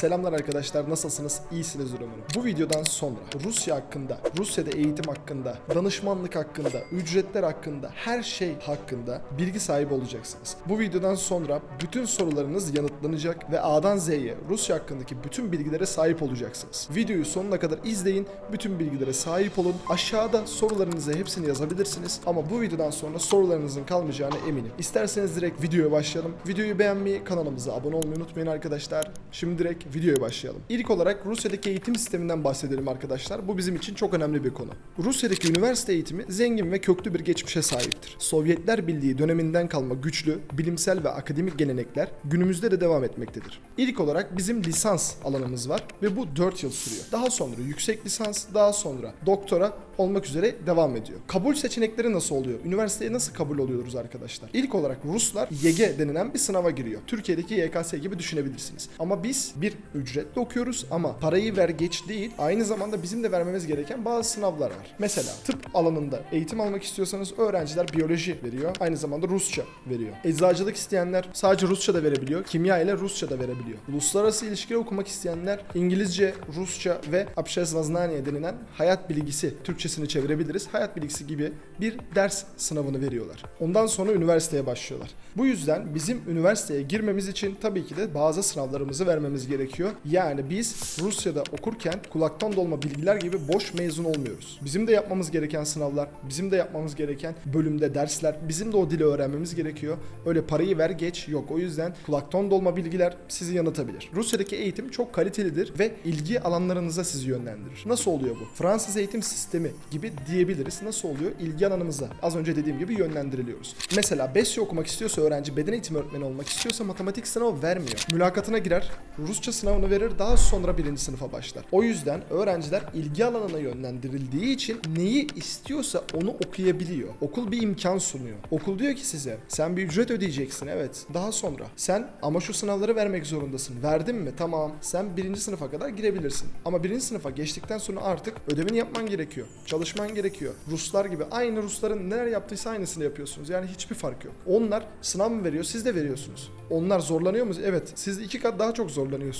Selamlar arkadaşlar nasılsınız? İyisiniz umarım. Bu videodan sonra Rusya hakkında, Rusya'da eğitim hakkında, danışmanlık hakkında, ücretler hakkında, her şey hakkında bilgi sahibi olacaksınız. Bu videodan sonra bütün sorularınız yanıtlanacak ve A'dan Z'ye Rusya hakkındaki bütün bilgilere sahip olacaksınız. Videoyu sonuna kadar izleyin, bütün bilgilere sahip olun. Aşağıda sorularınızı hepsini yazabilirsiniz ama bu videodan sonra sorularınızın kalmayacağına eminim. İsterseniz direkt videoya başlayalım. Videoyu beğenmeyi, kanalımıza abone olmayı unutmayın arkadaşlar. Şimdi direkt videoya başlayalım. İlk olarak Rusya'daki eğitim sisteminden bahsedelim arkadaşlar. Bu bizim için çok önemli bir konu. Rusya'daki üniversite eğitimi zengin ve köklü bir geçmişe sahiptir. Sovyetler Birliği döneminden kalma güçlü, bilimsel ve akademik gelenekler günümüzde de devam etmektedir. İlk olarak bizim lisans alanımız var ve bu 4 yıl sürüyor. Daha sonra yüksek lisans, daha sonra doktora olmak üzere devam ediyor. Kabul seçenekleri nasıl oluyor? Üniversiteye nasıl kabul oluyoruz arkadaşlar? İlk olarak Ruslar YG denilen bir sınava giriyor. Türkiye'deki YKS gibi düşünebilirsiniz. Ama biz bir ücretli okuyoruz ama parayı ver geç değil. Aynı zamanda bizim de vermemiz gereken bazı sınavlar var. Mesela tıp alanında eğitim almak istiyorsanız öğrenciler biyoloji veriyor. Aynı zamanda Rusça veriyor. Eczacılık isteyenler sadece Rusça da verebiliyor. Kimya ile Rusça da verebiliyor. Uluslararası ilişkiler okumak isteyenler İngilizce, Rusça ve Abşeznazaniye denilen hayat bilgisi Türkçesini çevirebiliriz. Hayat bilgisi gibi bir ders sınavını veriyorlar. Ondan sonra üniversiteye başlıyorlar. Bu yüzden bizim üniversiteye girmemiz için tabii ki de bazı sınavlarımızı vermemiz gerekiyor yani biz Rusya'da okurken kulaktan dolma bilgiler gibi boş mezun olmuyoruz. Bizim de yapmamız gereken sınavlar, bizim de yapmamız gereken bölümde dersler, bizim de o dili öğrenmemiz gerekiyor. Öyle parayı ver geç yok. O yüzden kulaktan dolma bilgiler sizi yanıltabilir. Rusya'daki eğitim çok kalitelidir ve ilgi alanlarınıza sizi yönlendirir. Nasıl oluyor bu? Fransız eğitim sistemi gibi diyebiliriz. Nasıl oluyor? İlgi alanımıza az önce dediğim gibi yönlendiriliyoruz. Mesela BESYO okumak istiyorsa öğrenci beden eğitimi öğretmeni olmak istiyorsa matematik sınavı vermiyor. Mülakatına girer, Rusça sınavını verir, daha sonra birinci sınıfa başlar. O yüzden öğrenciler ilgi alanına yönlendirildiği için neyi istiyorsa onu okuyabiliyor. Okul bir imkan sunuyor. Okul diyor ki size sen bir ücret ödeyeceksin evet. Daha sonra sen ama şu sınavları vermek zorundasın. Verdin mi? Tamam. Sen birinci sınıfa kadar girebilirsin. Ama birinci sınıfa geçtikten sonra artık ödevini yapman gerekiyor. Çalışman gerekiyor. Ruslar gibi aynı Rusların neler yaptıysa aynısını yapıyorsunuz. Yani hiçbir fark yok. Onlar sınav mı veriyor? Siz de veriyorsunuz. Onlar zorlanıyor mu? Evet. Siz iki kat daha çok zorlanıyorsunuz.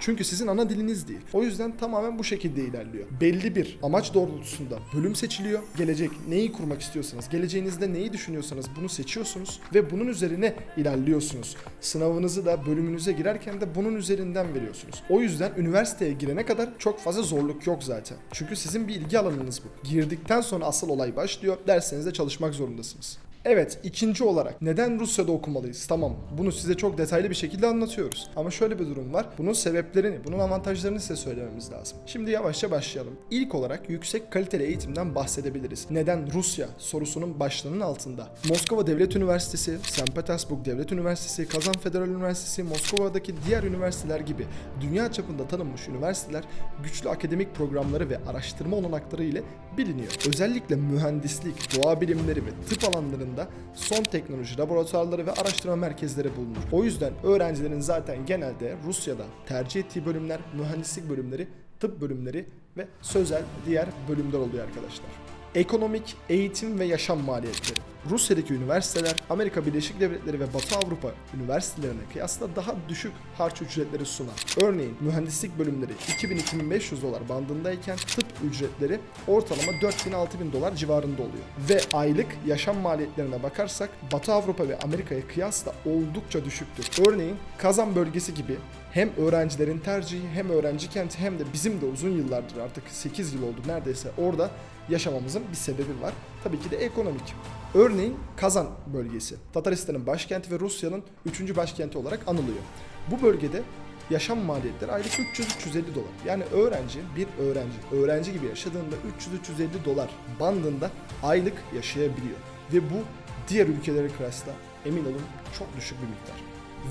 Çünkü sizin ana diliniz değil. O yüzden tamamen bu şekilde ilerliyor. Belli bir amaç doğrultusunda bölüm seçiliyor. Gelecek neyi kurmak istiyorsanız, geleceğinizde neyi düşünüyorsanız bunu seçiyorsunuz ve bunun üzerine ilerliyorsunuz. Sınavınızı da bölümünüze girerken de bunun üzerinden veriyorsunuz. O yüzden üniversiteye girene kadar çok fazla zorluk yok zaten. Çünkü sizin bir ilgi alanınız bu. Girdikten sonra asıl olay başlıyor. Derslerinizde çalışmak zorundasınız. Evet, ikinci olarak neden Rusya'da okumalıyız? Tamam, bunu size çok detaylı bir şekilde anlatıyoruz. Ama şöyle bir durum var. Bunun sebeplerini, bunun avantajlarını size söylememiz lazım. Şimdi yavaşça başlayalım. İlk olarak yüksek kaliteli eğitimden bahsedebiliriz. Neden Rusya sorusunun başlığının altında. Moskova Devlet Üniversitesi, St. Petersburg Devlet Üniversitesi, Kazan Federal Üniversitesi, Moskova'daki diğer üniversiteler gibi dünya çapında tanınmış üniversiteler güçlü akademik programları ve araştırma olanakları ile biliniyor. Özellikle mühendislik, doğa bilimleri ve tıp alanlarında son teknoloji laboratuvarları ve araştırma merkezleri bulunur. O yüzden öğrencilerin zaten genelde Rusya'da tercih ettiği bölümler mühendislik bölümleri, tıp bölümleri ve sözel diğer bölümler oluyor arkadaşlar. Ekonomik, eğitim ve yaşam maliyetleri. Rusya'daki üniversiteler Amerika Birleşik Devletleri ve Batı Avrupa üniversitelerine kıyasla daha düşük harç ücretleri sunar. Örneğin mühendislik bölümleri 2000-2500 dolar bandındayken tıp ücretleri ortalama 4000-6000 dolar civarında oluyor. Ve aylık yaşam maliyetlerine bakarsak Batı Avrupa ve Amerika'ya kıyasla oldukça düşüktür. Örneğin Kazan bölgesi gibi hem öğrencilerin tercihi hem öğrenci kenti hem de bizim de uzun yıllardır artık 8 yıl oldu neredeyse orada yaşamamızın bir sebebi var. Tabii ki de ekonomik. Örneğin Kazan bölgesi. Tataristan'ın başkenti ve Rusya'nın 3. başkenti olarak anılıyor. Bu bölgede yaşam maliyetleri aylık 300-350 dolar. Yani öğrenci, bir öğrenci, öğrenci gibi yaşadığında 300-350 dolar bandında aylık yaşayabiliyor. Ve bu diğer ülkelere kıyasla emin olun çok düşük bir miktar.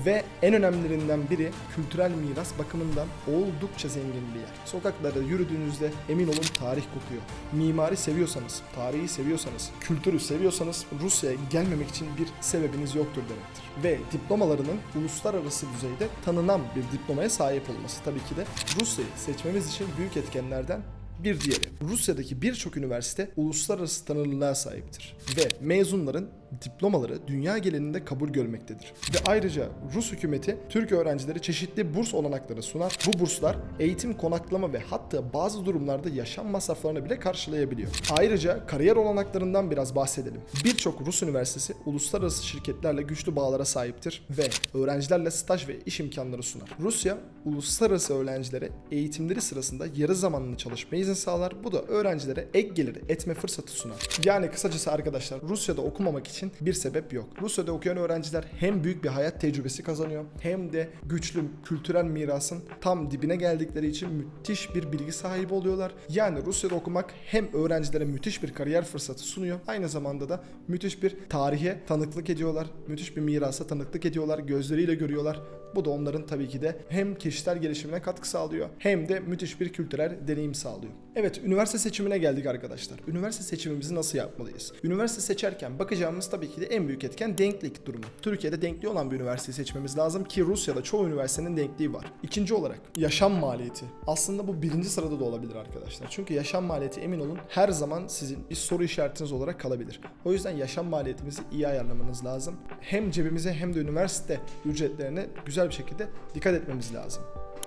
Ve en önemlilerinden biri kültürel miras bakımından oldukça zengin bir yer. Sokaklarda yürüdüğünüzde emin olun tarih kokuyor. Mimari seviyorsanız, tarihi seviyorsanız, kültürü seviyorsanız Rusya'ya gelmemek için bir sebebiniz yoktur demektir. Ve diplomalarının uluslararası düzeyde tanınan bir diplomaya sahip olması tabii ki de Rusya'yı seçmemiz için büyük etkenlerden Bir diğeri, Rusya'daki birçok üniversite uluslararası tanınırlığa sahiptir ve mezunların diplomaları dünya genelinde kabul görmektedir. Ve ayrıca Rus hükümeti Türk öğrencileri çeşitli burs olanakları sunar. Bu burslar eğitim, konaklama ve hatta bazı durumlarda yaşam masraflarını bile karşılayabiliyor. Ayrıca kariyer olanaklarından biraz bahsedelim. Birçok Rus üniversitesi uluslararası şirketlerle güçlü bağlara sahiptir ve öğrencilerle staj ve iş imkanları sunar. Rusya uluslararası öğrencilere eğitimleri sırasında yarı zamanlı çalışma izin sağlar. Bu da öğrencilere ek geliri etme fırsatı sunar. Yani kısacası arkadaşlar Rusya'da okumamak için bir sebep yok. Rusya'da okuyan öğrenciler hem büyük bir hayat tecrübesi kazanıyor hem de güçlü kültürel mirasın tam dibine geldikleri için müthiş bir bilgi sahibi oluyorlar. Yani Rusya'da okumak hem öğrencilere müthiş bir kariyer fırsatı sunuyor. Aynı zamanda da müthiş bir tarihe tanıklık ediyorlar. Müthiş bir mirasa tanıklık ediyorlar. Gözleriyle görüyorlar. Bu da onların tabii ki de hem kişisel gelişimine katkı sağlıyor hem de müthiş bir kültürel deneyim sağlıyor. Evet, üniversite seçimine geldik arkadaşlar. Üniversite seçimimizi nasıl yapmalıyız? Üniversite seçerken bakacağımız tabii ki de en büyük etken denklik durumu. Türkiye'de denkli olan bir üniversiteyi seçmemiz lazım ki Rusya'da çoğu üniversitenin denkliği var. İkinci olarak yaşam maliyeti. Aslında bu birinci sırada da olabilir arkadaşlar. Çünkü yaşam maliyeti emin olun her zaman sizin bir soru işaretiniz olarak kalabilir. O yüzden yaşam maliyetimizi iyi ayarlamanız lazım. Hem cebimize hem de üniversite ücretlerine güzel bir şekilde dikkat etmemiz lazım.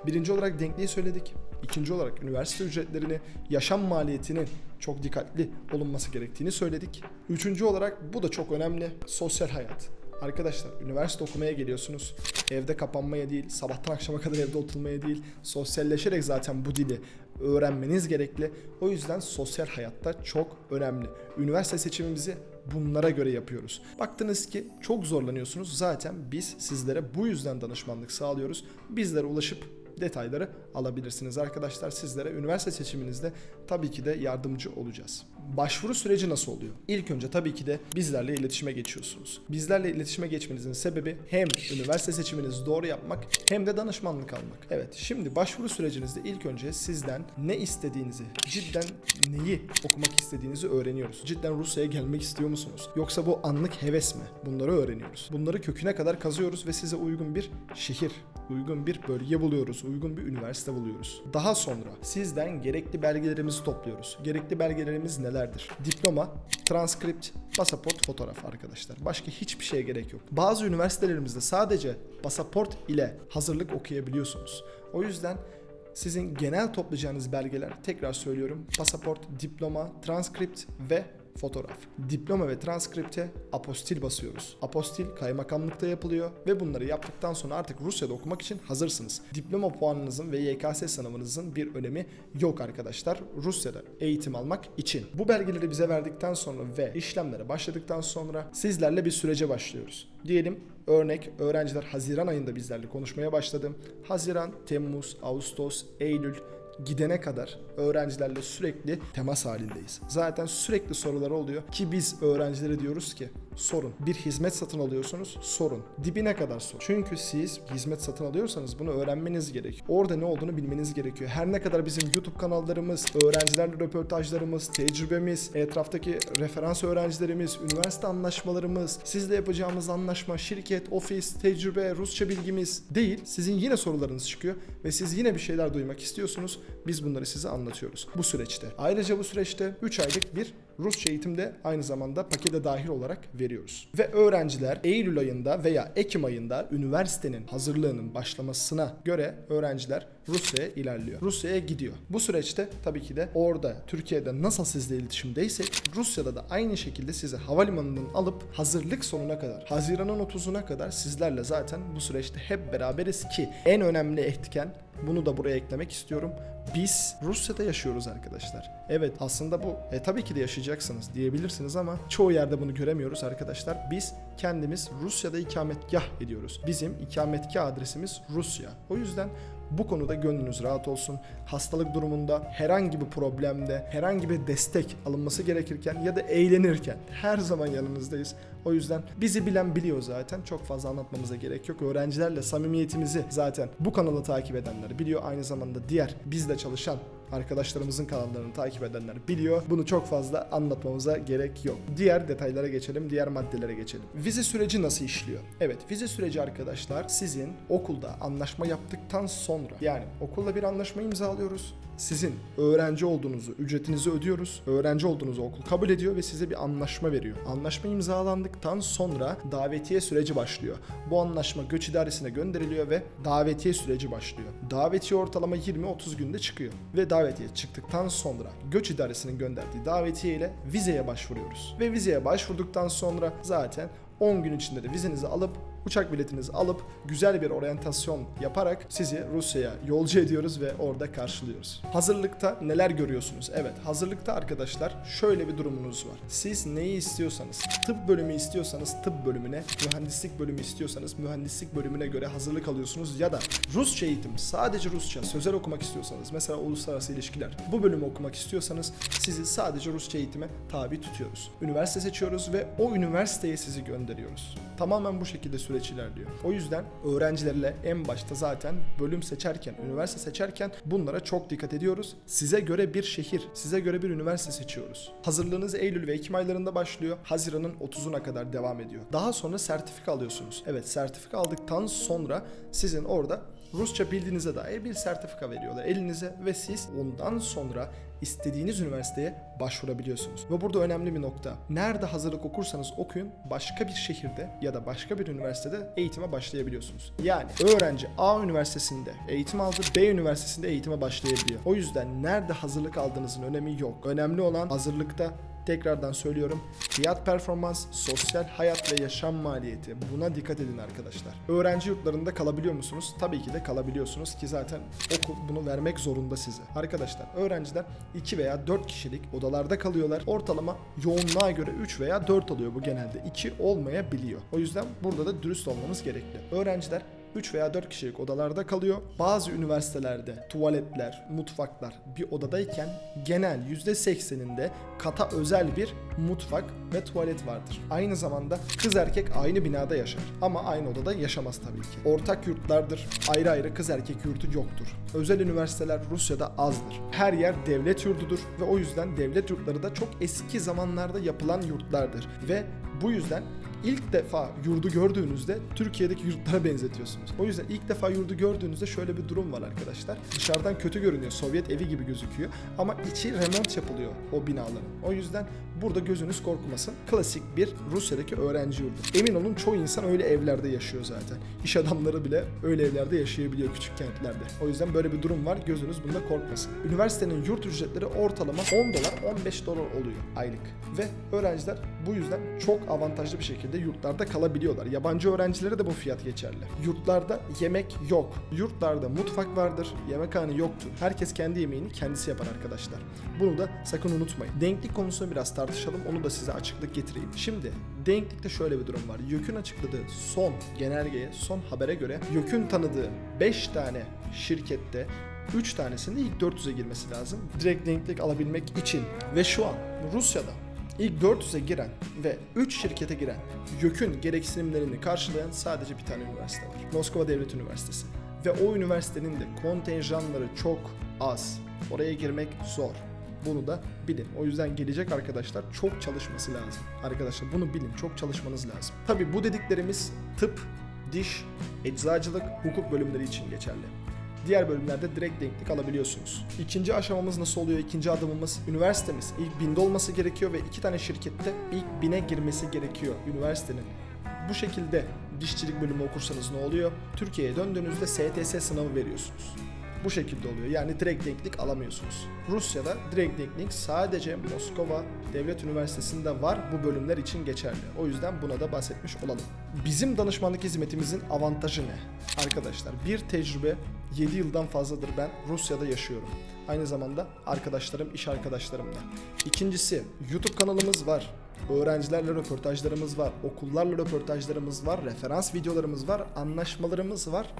Birinci olarak denkliği söyledik. İkinci olarak üniversite ücretlerini, yaşam maliyetinin çok dikkatli olunması gerektiğini söyledik. Üçüncü olarak bu da çok önemli. Sosyal hayat. Arkadaşlar üniversite okumaya geliyorsunuz. Evde kapanmaya değil, sabahtan akşama kadar evde oturmaya değil, sosyalleşerek zaten bu dili öğrenmeniz gerekli. O yüzden sosyal hayatta çok önemli. Üniversite seçimimizi bunlara göre yapıyoruz. Baktınız ki çok zorlanıyorsunuz. Zaten biz sizlere bu yüzden danışmanlık sağlıyoruz. Bizlere ulaşıp detayları alabilirsiniz arkadaşlar. Sizlere üniversite seçiminizde tabii ki de yardımcı olacağız. Başvuru süreci nasıl oluyor? İlk önce tabii ki de bizlerle iletişime geçiyorsunuz. Bizlerle iletişime geçmenizin sebebi hem üniversite seçiminizi doğru yapmak hem de danışmanlık almak. Evet şimdi başvuru sürecinizde ilk önce sizden ne istediğinizi, cidden neyi okumak istediğinizi öğreniyoruz. Cidden Rusya'ya gelmek istiyor musunuz? Yoksa bu anlık heves mi? Bunları öğreniyoruz. Bunları köküne kadar kazıyoruz ve size uygun bir şehir, uygun bir bölge buluyoruz, uygun bir üniversite buluyoruz. Daha sonra sizden gerekli belgelerimizi topluyoruz. Gerekli belgelerimiz nelerdir? Diploma, transkript, pasaport, fotoğraf arkadaşlar. Başka hiçbir şeye gerek yok. Bazı üniversitelerimizde sadece pasaport ile hazırlık okuyabiliyorsunuz. O yüzden sizin genel toplayacağınız belgeler tekrar söylüyorum pasaport, diploma, transkript ve fotoğraf. Diploma ve transkripte apostil basıyoruz. Apostil kaymakamlıkta yapılıyor ve bunları yaptıktan sonra artık Rusya'da okumak için hazırsınız. Diploma puanınızın ve YKS sınavınızın bir önemi yok arkadaşlar. Rusya'da eğitim almak için. Bu belgeleri bize verdikten sonra ve işlemlere başladıktan sonra sizlerle bir sürece başlıyoruz. Diyelim örnek öğrenciler Haziran ayında bizlerle konuşmaya başladı. Haziran, Temmuz, Ağustos, Eylül gidene kadar öğrencilerle sürekli temas halindeyiz. Zaten sürekli soruları oluyor ki biz öğrencilere diyoruz ki sorun. Bir hizmet satın alıyorsunuz sorun. Dibine kadar sor. Çünkü siz hizmet satın alıyorsanız bunu öğrenmeniz gerekiyor. Orada ne olduğunu bilmeniz gerekiyor. Her ne kadar bizim YouTube kanallarımız, öğrencilerle röportajlarımız, tecrübemiz, etraftaki referans öğrencilerimiz, üniversite anlaşmalarımız, sizle yapacağımız anlaşma, şirket, ofis, tecrübe, Rusça bilgimiz değil. Sizin yine sorularınız çıkıyor ve siz yine bir şeyler duymak istiyorsunuz. Biz bunları size anlatıyoruz bu süreçte. Ayrıca bu süreçte 3 aylık bir Rusça eğitimde aynı zamanda pakete dahil olarak veriyoruz. Ve öğrenciler Eylül ayında veya Ekim ayında üniversitenin hazırlığının başlamasına göre öğrenciler Rusya'ya ilerliyor. Rusya'ya gidiyor. Bu süreçte tabii ki de orada Türkiye'de nasıl sizle iletişimdeysek Rusya'da da aynı şekilde sizi havalimanından alıp hazırlık sonuna kadar Haziran'ın 30'una kadar sizlerle zaten bu süreçte hep beraberiz ki en önemli etken bunu da buraya eklemek istiyorum. Biz Rusya'da yaşıyoruz arkadaşlar. Evet aslında bu e, tabii ki de yaşayacaksınız diyebilirsiniz ama çoğu yerde bunu göremiyoruz arkadaşlar. Biz kendimiz Rusya'da ikametgah ediyoruz. Bizim ikametgah adresimiz Rusya. O yüzden bu konuda gönlünüz rahat olsun. Hastalık durumunda herhangi bir problemde herhangi bir destek alınması gerekirken ya da eğlenirken her zaman yanınızdayız. O yüzden bizi bilen biliyor zaten. Çok fazla anlatmamıza gerek yok. Öğrencilerle samimiyetimizi zaten bu kanalı takip edenler biliyor. Aynı zamanda diğer bizle çalışan arkadaşlarımızın kanallarını takip edenler biliyor. Bunu çok fazla anlatmamıza gerek yok. Diğer detaylara geçelim, diğer maddelere geçelim. Vize süreci nasıl işliyor? Evet, vize süreci arkadaşlar sizin okulda anlaşma yaptıktan sonra yani okulda bir anlaşma imzalıyoruz. Sizin öğrenci olduğunuzu, ücretinizi ödüyoruz. Öğrenci olduğunuzu okul kabul ediyor ve size bir anlaşma veriyor. Anlaşma imzalandıktan sonra davetiye süreci başlıyor. Bu anlaşma göç idaresine gönderiliyor ve davetiye süreci başlıyor. Davetiye ortalama 20-30 günde çıkıyor. Ve davetiye çıktıktan sonra göç idaresinin gönderdiği davetiye ile vizeye başvuruyoruz. Ve vizeye başvurduktan sonra zaten 10 gün içinde de vizenizi alıp uçak biletinizi alıp güzel bir oryantasyon yaparak sizi Rusya'ya yolcu ediyoruz ve orada karşılıyoruz. Hazırlıkta neler görüyorsunuz? Evet, hazırlıkta arkadaşlar şöyle bir durumunuz var. Siz neyi istiyorsanız, tıp bölümü istiyorsanız tıp bölümüne, mühendislik bölümü istiyorsanız mühendislik bölümüne göre hazırlık alıyorsunuz ya da Rusça eğitim, sadece Rusça, sözel okumak istiyorsanız, mesela uluslararası ilişkiler, bu bölümü okumak istiyorsanız sizi sadece Rusça eğitime tabi tutuyoruz. Üniversite seçiyoruz ve o üniversiteye sizi gönderiyoruz. Tamamen bu şekilde süreç ilerliyor. O yüzden öğrencilerle en başta zaten bölüm seçerken, üniversite seçerken bunlara çok dikkat ediyoruz. Size göre bir şehir, size göre bir üniversite seçiyoruz. Hazırlığınız Eylül ve Ekim aylarında başlıyor. Haziran'ın 30'una kadar devam ediyor. Daha sonra sertifika alıyorsunuz. Evet, sertifika aldıktan sonra sizin orada Rusça bildiğinize dair bir sertifika veriyorlar elinize ve siz ondan sonra istediğiniz üniversiteye başvurabiliyorsunuz. Ve burada önemli bir nokta. Nerede hazırlık okursanız okuyun başka bir şehirde ya da başka bir üniversitede eğitime başlayabiliyorsunuz. Yani öğrenci A üniversitesinde eğitim aldı, B üniversitesinde eğitime başlayabiliyor. O yüzden nerede hazırlık aldığınızın önemi yok. Önemli olan hazırlıkta Tekrardan söylüyorum. Fiyat performans, sosyal hayat ve yaşam maliyeti. Buna dikkat edin arkadaşlar. Öğrenci yurtlarında kalabiliyor musunuz? Tabii ki de kalabiliyorsunuz ki zaten okul bunu vermek zorunda size. Arkadaşlar öğrenciler 2 veya 4 kişilik odalarda kalıyorlar. Ortalama yoğunluğa göre 3 veya 4 oluyor bu genelde. 2 olmayabiliyor. O yüzden burada da dürüst olmamız gerekli. Öğrenciler 3 veya 4 kişilik odalarda kalıyor. Bazı üniversitelerde tuvaletler, mutfaklar bir odadayken genel %80'inde kata özel bir mutfak ve tuvalet vardır. Aynı zamanda kız erkek aynı binada yaşar ama aynı odada yaşamaz tabii ki. Ortak yurtlardır. Ayrı ayrı kız erkek yurtu yoktur. Özel üniversiteler Rusya'da azdır. Her yer devlet yurdudur ve o yüzden devlet yurtları da çok eski zamanlarda yapılan yurtlardır ve bu yüzden ilk defa yurdu gördüğünüzde Türkiye'deki yurtlara benzetiyorsunuz. O yüzden ilk defa yurdu gördüğünüzde şöyle bir durum var arkadaşlar. Dışarıdan kötü görünüyor. Sovyet evi gibi gözüküyor. Ama içi remont yapılıyor o binaların. O yüzden burada gözünüz korkmasın. Klasik bir Rusya'daki öğrenci yurdu. Emin olun çoğu insan öyle evlerde yaşıyor zaten. İş adamları bile öyle evlerde yaşayabiliyor küçük kentlerde. O yüzden böyle bir durum var. Gözünüz bunda korkmasın. Üniversitenin yurt ücretleri ortalama 10 dolar 15 dolar oluyor aylık. Ve öğrenciler bu yüzden çok avantajlı bir şekilde yurtlarda kalabiliyorlar. Yabancı öğrencilere de bu fiyat geçerli. Yurtlarda yemek yok. Yurtlarda mutfak vardır, yemekhane yoktur. Herkes kendi yemeğini kendisi yapar arkadaşlar. Bunu da sakın unutmayın. Denklik konusunu biraz tartışalım. Onu da size açıklık getireyim. Şimdi denklikte şöyle bir durum var. YÖK'ün açıkladığı son genelgeye, son habere göre YÖK'ün tanıdığı 5 tane şirkette 3 tanesinde ilk 400'e girmesi lazım. Direkt denklik alabilmek için. Ve şu an Rusya'da İlk 400'e giren ve 3 şirkete giren YÖK'ün gereksinimlerini karşılayan sadece bir tane üniversite var. Moskova Devlet Üniversitesi. Ve o üniversitenin de kontenjanları çok az. Oraya girmek zor. Bunu da bilin. O yüzden gelecek arkadaşlar çok çalışması lazım. Arkadaşlar bunu bilin. Çok çalışmanız lazım. Tabi bu dediklerimiz tıp, diş, eczacılık, hukuk bölümleri için geçerli. Diğer bölümlerde direkt denklik alabiliyorsunuz. İkinci aşamamız nasıl oluyor? İkinci adımımız üniversitemiz ilk binde olması gerekiyor ve iki tane şirkette ilk bine girmesi gerekiyor üniversitenin. Bu şekilde dişçilik bölümü okursanız ne oluyor? Türkiye'ye döndüğünüzde STS sınavı veriyorsunuz. Bu şekilde oluyor. Yani direkt denklik alamıyorsunuz. Rusya'da direkt denklik sadece Moskova Devlet Üniversitesi'nde var. Bu bölümler için geçerli. O yüzden buna da bahsetmiş olalım. Bizim danışmanlık hizmetimizin avantajı ne? Arkadaşlar bir tecrübe 7 yıldan fazladır ben Rusya'da yaşıyorum. Aynı zamanda arkadaşlarım, iş arkadaşlarım da. İkincisi YouTube kanalımız var. Öğrencilerle röportajlarımız var, okullarla röportajlarımız var, referans videolarımız var, anlaşmalarımız var.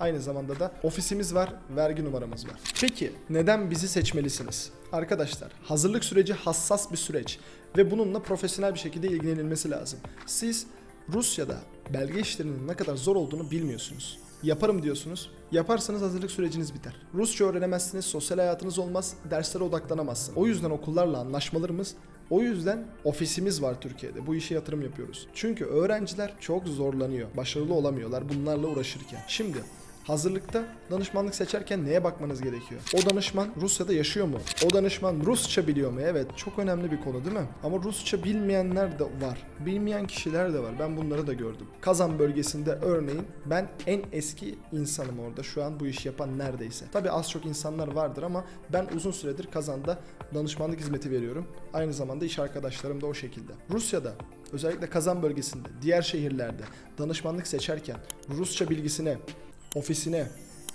Aynı zamanda da ofisimiz var, vergi numaramız var. Peki neden bizi seçmelisiniz? Arkadaşlar hazırlık süreci hassas bir süreç ve bununla profesyonel bir şekilde ilgilenilmesi lazım. Siz Rusya'da belge işlerinin ne kadar zor olduğunu bilmiyorsunuz. Yaparım diyorsunuz. Yaparsanız hazırlık süreciniz biter. Rusça öğrenemezsiniz, sosyal hayatınız olmaz, derslere odaklanamazsın. O yüzden okullarla anlaşmalarımız o yüzden ofisimiz var Türkiye'de. Bu işe yatırım yapıyoruz. Çünkü öğrenciler çok zorlanıyor. Başarılı olamıyorlar bunlarla uğraşırken. Şimdi Hazırlıkta danışmanlık seçerken neye bakmanız gerekiyor? O danışman Rusya'da yaşıyor mu? O danışman Rusça biliyor mu? Evet çok önemli bir konu değil mi? Ama Rusça bilmeyenler de var. Bilmeyen kişiler de var. Ben bunları da gördüm. Kazan bölgesinde örneğin ben en eski insanım orada. Şu an bu işi yapan neredeyse. Tabi az çok insanlar vardır ama ben uzun süredir Kazan'da danışmanlık hizmeti veriyorum. Aynı zamanda iş arkadaşlarım da o şekilde. Rusya'da özellikle Kazan bölgesinde, diğer şehirlerde danışmanlık seçerken Rusça bilgisine, ofisine,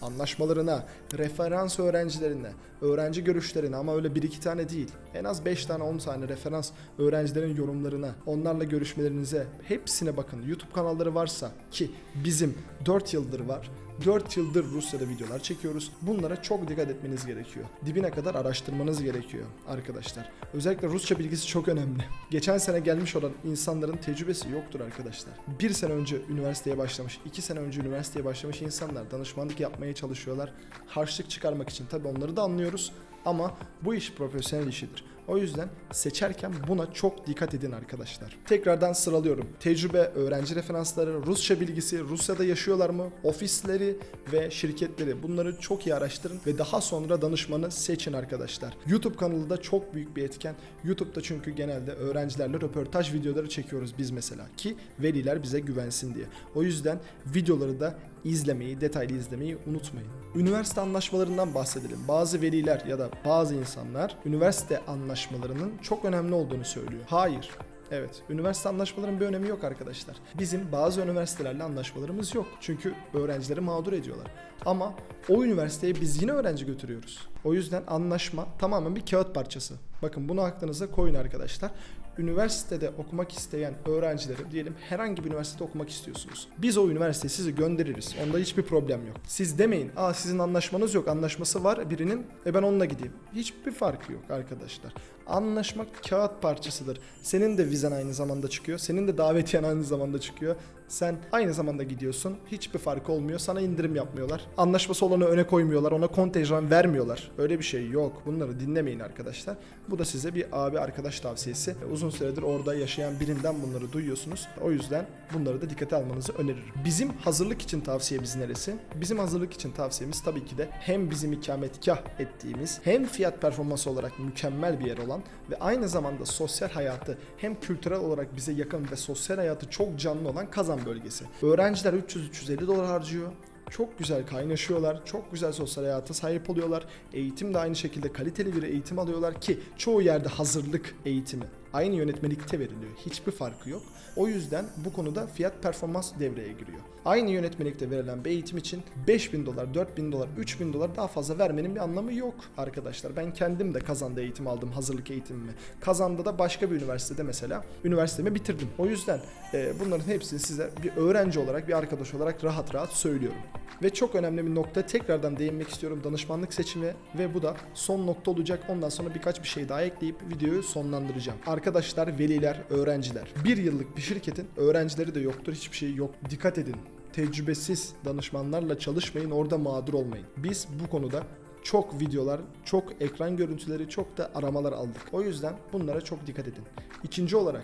anlaşmalarına, referans öğrencilerine, öğrenci görüşlerine ama öyle bir iki tane değil. En az 5 tane 10 tane referans öğrencilerin yorumlarına, onlarla görüşmelerinize hepsine bakın. YouTube kanalları varsa ki bizim 4 yıldır var. 4 yıldır Rusya'da videolar çekiyoruz. Bunlara çok dikkat etmeniz gerekiyor. Dibine kadar araştırmanız gerekiyor arkadaşlar. Özellikle Rusça bilgisi çok önemli. Geçen sene gelmiş olan insanların tecrübesi yoktur arkadaşlar. Bir sene önce üniversiteye başlamış, iki sene önce üniversiteye başlamış insanlar danışmanlık yapmaya çalışıyorlar. Harçlık çıkarmak için tabii onları da anlıyoruz. Ama bu iş profesyonel işidir. O yüzden seçerken buna çok dikkat edin arkadaşlar. Tekrardan sıralıyorum. Tecrübe, öğrenci referansları, Rusça bilgisi, Rusya'da yaşıyorlar mı, ofisleri ve şirketleri bunları çok iyi araştırın ve daha sonra danışmanı seçin arkadaşlar. YouTube kanalı da çok büyük bir etken. YouTube'da çünkü genelde öğrencilerle röportaj videoları çekiyoruz biz mesela ki veliler bize güvensin diye. O yüzden videoları da izlemeyi, detaylı izlemeyi unutmayın. Üniversite anlaşmalarından bahsedelim. Bazı veliler ya da bazı insanlar üniversite anlaşmalarının çok önemli olduğunu söylüyor. Hayır. Evet, üniversite anlaşmalarının bir önemi yok arkadaşlar. Bizim bazı üniversitelerle anlaşmalarımız yok. Çünkü öğrencileri mağdur ediyorlar. Ama o üniversiteye biz yine öğrenci götürüyoruz. O yüzden anlaşma tamamen bir kağıt parçası. Bakın bunu aklınıza koyun arkadaşlar üniversitede okumak isteyen öğrencileri diyelim herhangi bir üniversitede okumak istiyorsunuz. Biz o üniversiteye sizi göndeririz. Onda hiçbir problem yok. Siz demeyin aa sizin anlaşmanız yok anlaşması var birinin e ben onunla gideyim. Hiçbir farkı yok arkadaşlar. Anlaşma kağıt parçasıdır. Senin de vizen aynı zamanda çıkıyor. Senin de davetiyen aynı zamanda çıkıyor. Sen aynı zamanda gidiyorsun. Hiçbir farkı olmuyor. Sana indirim yapmıyorlar. Anlaşması olanı öne koymuyorlar. Ona kontenjan vermiyorlar. Öyle bir şey yok. Bunları dinlemeyin arkadaşlar. Bu da size bir abi arkadaş tavsiyesi. Uzun süredir orada yaşayan birinden bunları duyuyorsunuz. O yüzden bunları da dikkate almanızı öneririm. Bizim hazırlık için tavsiyemiz neresi? Bizim hazırlık için tavsiyemiz tabii ki de hem bizim ikametgah ettiğimiz hem fiyat performansı olarak mükemmel bir yer olan ve aynı zamanda sosyal hayatı hem kültürel olarak bize yakın ve sosyal hayatı çok canlı olan Kazan bölgesi. Öğrenciler 300-350 dolar harcıyor. Çok güzel kaynaşıyorlar. Çok güzel sosyal hayata sahip oluyorlar. Eğitim de aynı şekilde kaliteli bir eğitim alıyorlar ki çoğu yerde hazırlık eğitimi aynı yönetmelikte veriliyor. Hiçbir farkı yok. O yüzden bu konuda fiyat performans devreye giriyor. Aynı yönetmelikte verilen bir eğitim için 5000 dolar, 4000 dolar, 3000 dolar daha fazla vermenin bir anlamı yok arkadaşlar. Ben kendim de Kazan'da eğitim aldım, hazırlık eğitimimi. Kazan'da da başka bir üniversitede mesela üniversitemi bitirdim. O yüzden e, bunların hepsini size bir öğrenci olarak, bir arkadaş olarak rahat rahat söylüyorum. Ve çok önemli bir nokta tekrardan değinmek istiyorum danışmanlık seçimi ve bu da son nokta olacak. Ondan sonra birkaç bir şey daha ekleyip videoyu sonlandıracağım. Arkadaşlar, veliler, öğrenciler. Bir yıllık bir şirketin öğrencileri de yoktur, hiçbir şey yok. Dikkat edin. Tecrübesiz danışmanlarla çalışmayın, orada mağdur olmayın. Biz bu konuda çok videolar, çok ekran görüntüleri, çok da aramalar aldık. O yüzden bunlara çok dikkat edin. İkinci olarak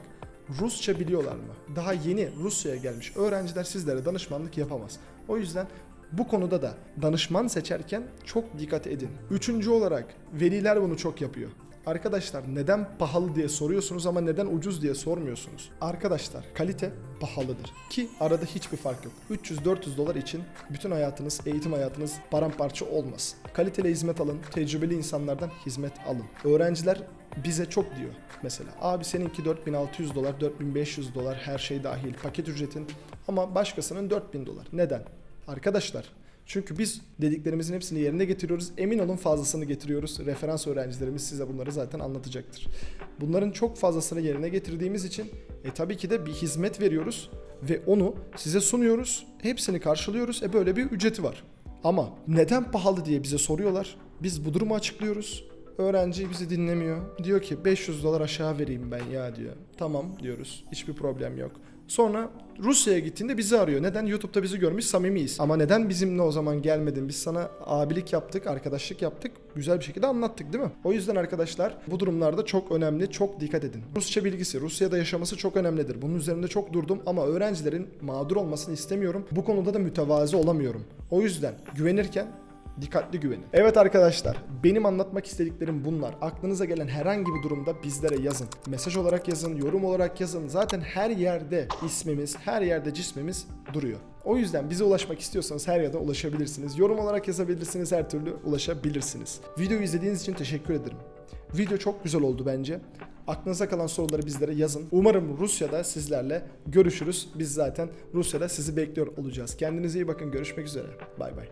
Rusça biliyorlar mı? Daha yeni Rusya'ya gelmiş öğrenciler sizlere danışmanlık yapamaz. O yüzden bu konuda da danışman seçerken çok dikkat edin. Üçüncü olarak veliler bunu çok yapıyor. Arkadaşlar neden pahalı diye soruyorsunuz ama neden ucuz diye sormuyorsunuz. Arkadaşlar kalite pahalıdır ki arada hiçbir fark yok. 300-400 dolar için bütün hayatınız, eğitim hayatınız paramparça olmasın. Kaliteli hizmet alın, tecrübeli insanlardan hizmet alın. Öğrenciler bize çok diyor mesela. Abi seninki 4600 dolar, 4500 dolar her şey dahil paket ücretin ama başkasının 4000 dolar. Neden? Arkadaşlar çünkü biz dediklerimizin hepsini yerine getiriyoruz. Emin olun fazlasını getiriyoruz. Referans öğrencilerimiz size bunları zaten anlatacaktır. Bunların çok fazlasını yerine getirdiğimiz için e tabii ki de bir hizmet veriyoruz ve onu size sunuyoruz. Hepsini karşılıyoruz. E böyle bir ücreti var. Ama neden pahalı diye bize soruyorlar. Biz bu durumu açıklıyoruz. Öğrenci bizi dinlemiyor. Diyor ki 500 dolar aşağı vereyim ben ya diyor. Tamam diyoruz. Hiçbir problem yok. Sonra Rusya'ya gittiğinde bizi arıyor. Neden? YouTube'da bizi görmüş samimiyiz. Ama neden bizimle o zaman gelmedin? Biz sana abilik yaptık, arkadaşlık yaptık. Güzel bir şekilde anlattık değil mi? O yüzden arkadaşlar bu durumlarda çok önemli, çok dikkat edin. Rusça bilgisi, Rusya'da yaşaması çok önemlidir. Bunun üzerinde çok durdum ama öğrencilerin mağdur olmasını istemiyorum. Bu konuda da mütevazi olamıyorum. O yüzden güvenirken Dikkatli güvenin. Evet arkadaşlar, benim anlatmak istediklerim bunlar. Aklınıza gelen herhangi bir durumda bizlere yazın. Mesaj olarak yazın, yorum olarak yazın. Zaten her yerde ismimiz, her yerde cismimiz duruyor. O yüzden bize ulaşmak istiyorsanız her yerde ulaşabilirsiniz. Yorum olarak yazabilirsiniz, her türlü ulaşabilirsiniz. Videoyu izlediğiniz için teşekkür ederim. Video çok güzel oldu bence. Aklınıza kalan soruları bizlere yazın. Umarım Rusya'da sizlerle görüşürüz. Biz zaten Rusya'da sizi bekliyor olacağız. Kendinize iyi bakın. Görüşmek üzere. Bay bay.